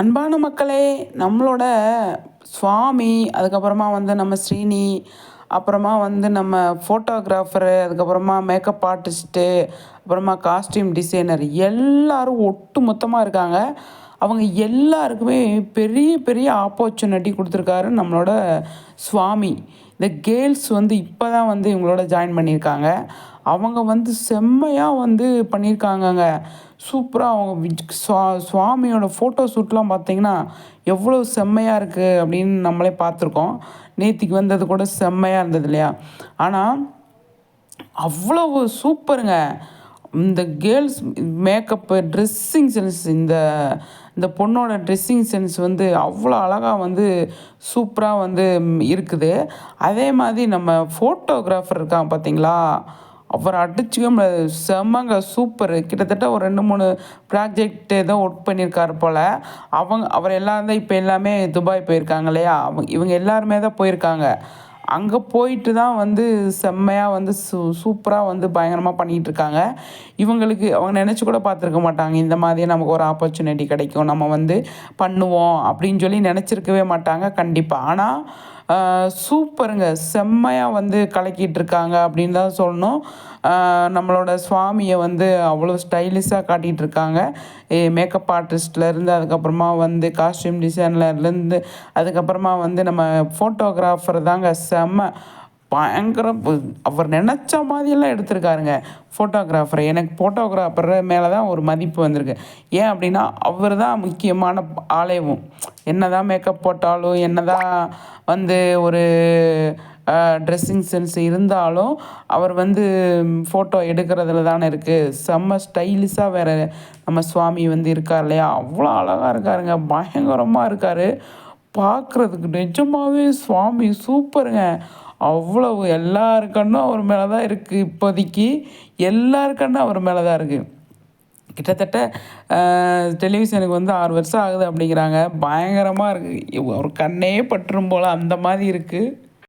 அன்பான மக்களே நம்மளோட சுவாமி அதுக்கப்புறமா வந்து நம்ம ஸ்ரீனி அப்புறமா வந்து நம்ம ஃபோட்டோகிராஃபரு அதுக்கப்புறமா மேக்கப் ஆர்டிஸ்ட்டு அப்புறமா காஸ்டியூம் டிசைனர் எல்லோரும் ஒட்டு மொத்தமாக இருக்காங்க. அவங்க எல்லாருக்குமே பெரிய பெரிய ஆப்பர்ச்சுனிட்டி கொடுத்துருக்காரு நம்மளோட சுவாமி. இந்த கேர்ள்ஸ் வந்து இப்போ தான் வந்து இவங்களோட ஜாயின் பண்ணியிருக்காங்க. அவங்க வந்து செம்மையாக வந்து பண்ணியிருக்காங்கங்க. சூப்பராக அவங்க சுவா சுவாமியோட ஃபோட்டோ ஷூட்லாம் பார்த்தீங்கன்னா எவ்வளோ செம்மையாக இருக்குது அப்படின்னு நம்மளே பார்த்துருக்கோம் நேத்திக்கு வந்தது கூட செம்மையாக இருந்தது இல்லையா? ஆனால் அவ்வளவு சூப்பருங்க. இந்த கேர்ள்ஸ் மேக்கப்பு ட்ரெஸ்ஸிங் சென்ஸ் இந்த இந்த பொண்ணோட ட்ரெஸ்ஸிங் சென்ஸ் வந்து அவ்வளோ அழகாக வந்து சூப்பராக வந்து இருக்குது. அதே மாதிரி நம்ம ஃபோட்டோகிராஃபர் இருக்கான் பார்த்தீங்களா அவர் அடிச்சுக்க முடியாது செம்மங்க சூப்பர் கிட்டத்தட்ட ஒரு ரெண்டு மூணு ப்ராஜெக்ட் ஏதோ ஒர்க் பண்ணியிருக்காரு போல். அவங்க அவர் எல்லாம் தான் இப்போ எல்லாமே துபாய் போயிருக்காங்க இல்லையா? அவங்க இவங்க எல்லாருமே தான் போயிருக்காங்க. அங்கே போயிட்டு தான் வந்து செம்மையாக வந்து சூ சூப்பராக வந்து பயங்கரமாக பண்ணிகிட்டு இருக்காங்க. இவங்களுக்கு அவங்க நினச்சி கூட பார்த்துருக்க மாட்டாங்க. இந்த மாதிரி நமக்கு ஒரு ஆப்பர்ச்சுனிட்டி கிடைக்கும். நம்ம வந்து பண்ணுவோம் அப்படின்னு சொல்லி நினச்சிருக்கவே மாட்டாங்க. கண்டிப்பாக ஆனால் சூப்பருங்க. செம்மையாக வந்து கலக்கிட்டு இருக்காங்க அப்படின்னு தான் சொல்லணும். நம்மளோட சுவாமியை வந்து அவ்வளோ ஸ்டைலிஷாக காட்டிகிட்டு இருக்காங்க மேக்கப் ஆர்டிஸ்ட்லேருந்து அதுக்கப்புறமா வந்து காஸ்டியூம் டிசைனர்லேருந்து அதுக்கப்புறமா வந்து நம்ம ஃபோட்டோகிராஃபர் தாங்க செம்ம பயங்கர அவர் நினச்ச மாதிரியெல்லாம் எடுத்திருக்காருங்க. ஃபோட்டோகிராஃபர் எனக்கு ஃபோட்டோகிராஃபர் மேலே தான் ஒரு மதிப்பு வந்திருக்கு. ஏன் அப்படின்னா அவர் தான் முக்கியமான ஆலயமும். என்ன தான் மேக்கப் போட்டாலும் என்ன தான் வந்து ஒரு ட்ரெஸ்ஸிங் சென்ஸ் இருந்தாலும் அவர் வந்து ஃபோட்டோ எடுக்கிறதுல தானே இருக்குது செம்ம ஸ்டைலிஷாக வேறு நம்ம சுவாமி வந்து இருக்கார் இல்லையா? அவ்வளோ அழகாக இருக்காருங்க. பயங்கரமாக இருக்கார். பார்க்குறதுக்கு நிஜமாகவே சுவாமி சூப்பருங்க. அவ்வளவு எல்லாருக்கண்ணும் அவர் மேலே தான் இருக்குது இப்போதைக்கு எல்லாருக்கண்ணும் அவர் மேலே தான் இருக்குது கிட்டத்தட்ட டெலிவிஷனுக்கு வந்து ஆறு வருஷம் ஆகுது அப்படிங்கிறாங்க. பயங்கரமாக இருக்குது ஒரு கண்ணே பற்றும் போல் அந்த மாதிரி இருக்குது